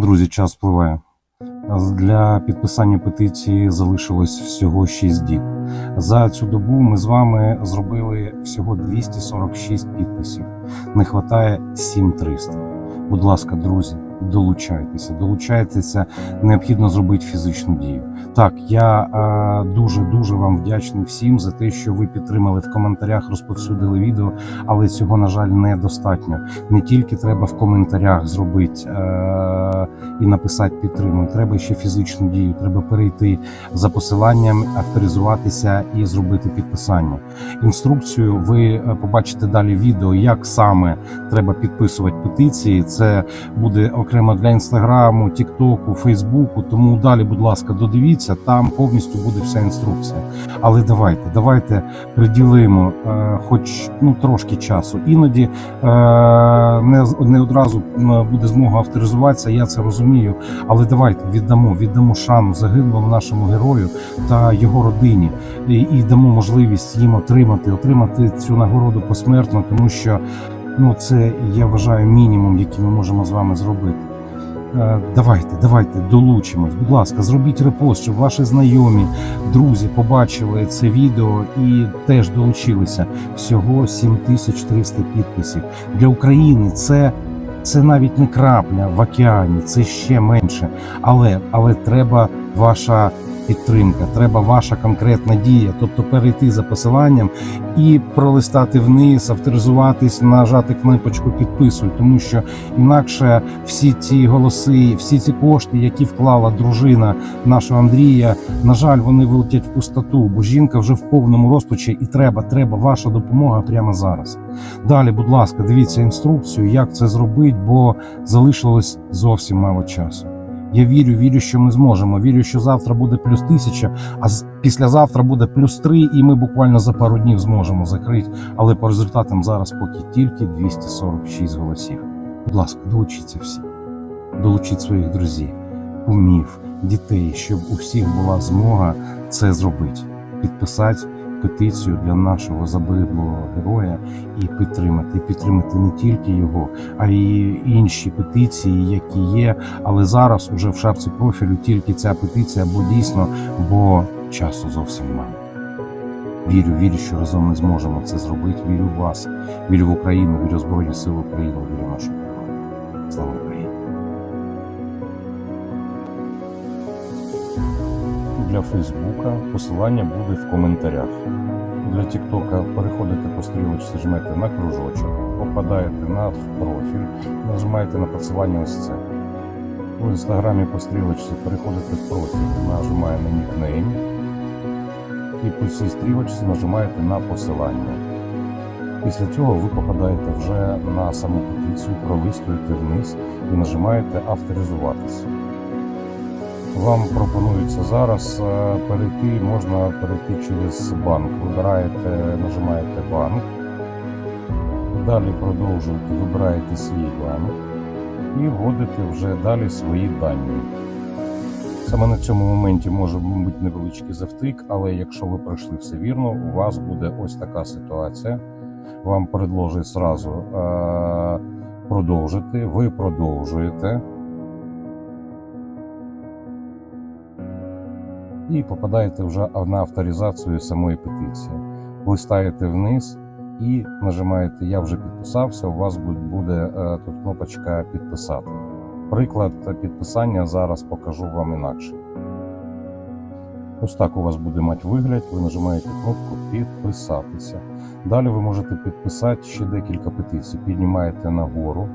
Друзі, час впливає. Для підписання петиції залишилось всього 6 діб. За цю добу ми з вами зробили всього 246 підписів. Не вистачає 7300. Будь ласка, друзі, долучайтеся, долучайтеся. Необхідно зробити фізичну дію. Так, я дуже дуже вам вдячний всім за те, що ви підтримали в коментарях, розповсюдили відео, але цього на жаль недостатньо. Не тільки треба в коментарях зробити е- і написати підтримую, треба ще фізичну дію. Треба перейти за посиланням, авторизуватися і зробити підписання. Інструкцію ви е, побачите далі відео, як саме треба підписувати петиції. Це буде окремо для інстаграму, тіктоку, фейсбуку. Тому далі, будь ласка, додивіться, там повністю буде вся інструкція. Але давайте, давайте приділимо е, хоч ну трошки часу. Іноді е, не, не одразу буде змога авторизуватися. Я це розумію. Але давайте віддамо, віддамо шану загиблому нашому герою та його родині, і, і дамо можливість їм отримати, отримати цю нагороду посмертно, тому що ну це я вважаю мінімум, який ми можемо з вами зробити. Е, Давайте, давайте долучимось. Будь ласка, зробіть репост, щоб ваші знайомі, друзі побачили це відео і теж долучилися. Всього 7300 підписів для України. Це, це навіть не крапля в океані, це ще менше. Але, але треба ваша підтримка, треба ваша конкретна дія, тобто перейти за посиланням і пролистати вниз, авторизуватись, нажати кнопочку підписуй, тому що інакше всі ці голоси, всі ці кошти, які вклала дружина нашого Андрія, на жаль, вони вилетять в пустоту, бо жінка вже в повному розпачі, і треба, треба ваша допомога прямо зараз. Далі, будь ласка, дивіться інструкцію, як це зробити, бо залишилось зовсім мало часу. Я вірю, вірю, що ми зможемо. Вірю, що завтра буде плюс тисяча, а післязавтра буде плюс три, і ми буквально за пару днів зможемо закрити. Але по результатам зараз поки тільки 246 голосів. Будь ласка, долучіться всі, долучіть своїх друзів, кумів, дітей, щоб у всіх була змога це зробити, підписати петицію для нашого загиблого героя і підтримати. І підтримати не тільки його, а й інші петиції, які є. Але зараз уже в шапці профілю тільки ця петиція, бо дійсно, бо часу зовсім мало. Вірю, вірю, що разом ми зможемо це зробити. Вірю в вас, вірю в Україну, вірю в Збройні Сили України, вірю в нашу перемогу. Слава Україні! Для Фейсбука посилання буде в коментарях. Для Тіктока переходите по стрілочці, жмете на кружочок, попадаєте на профіль, нажимаєте на посилання ось це. У інстаграмі по стрілочці переходите в профіль, нажимаєте на нікнейм і по цій стрілочці нажимаєте на посилання. Після цього ви попадаєте вже на саму петицію, пролистуєте вниз і нажимаєте авторизуватися. Вам пропонується зараз е, перейти, можна перейти через банк. Вибираєте, нажимаєте банк, далі продовжуєте, вибираєте свій банк і вводите вже далі свої дані. Саме на цьому моменті може бути невеличкий завтик, але якщо ви пройшли все вірно, у вас буде ось така ситуація. Вам предложить зразу е- продовжити, ви продовжуєте. І попадаєте вже на авторизацію самої петиції. Листаєте вниз і нажимаєте Я вже підписався. У вас буде- е, тут кнопочка підписати. Приклад підписання зараз покажу вам інакше. Ось так у вас буде мати вигляд. Ви нажимаєте кнопку Підписатися. Далі ви можете підписати ще декілька петицій. Піднімаєте нагору,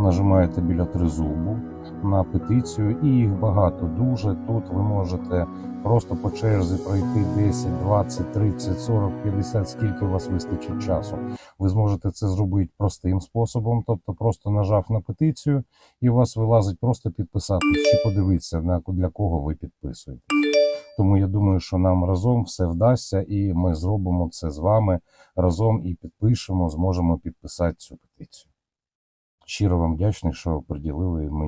нажимаєте біля тризубу на петицію, і їх багато дуже. Тут ви можете просто по черзі пройти 10, 20, 30, 40, 50, скільки у вас вистачить часу. Ви зможете це зробити простим способом, тобто просто нажав на петицію, і у вас вилазить просто підписатись чи подивитися, на для кого ви підписуєте. Тому я думаю, що нам разом все вдасться, і ми зробимо це з вами разом і підпишемо, зможемо підписати цю петицію. Щиро вам вдячний, що приділили мені.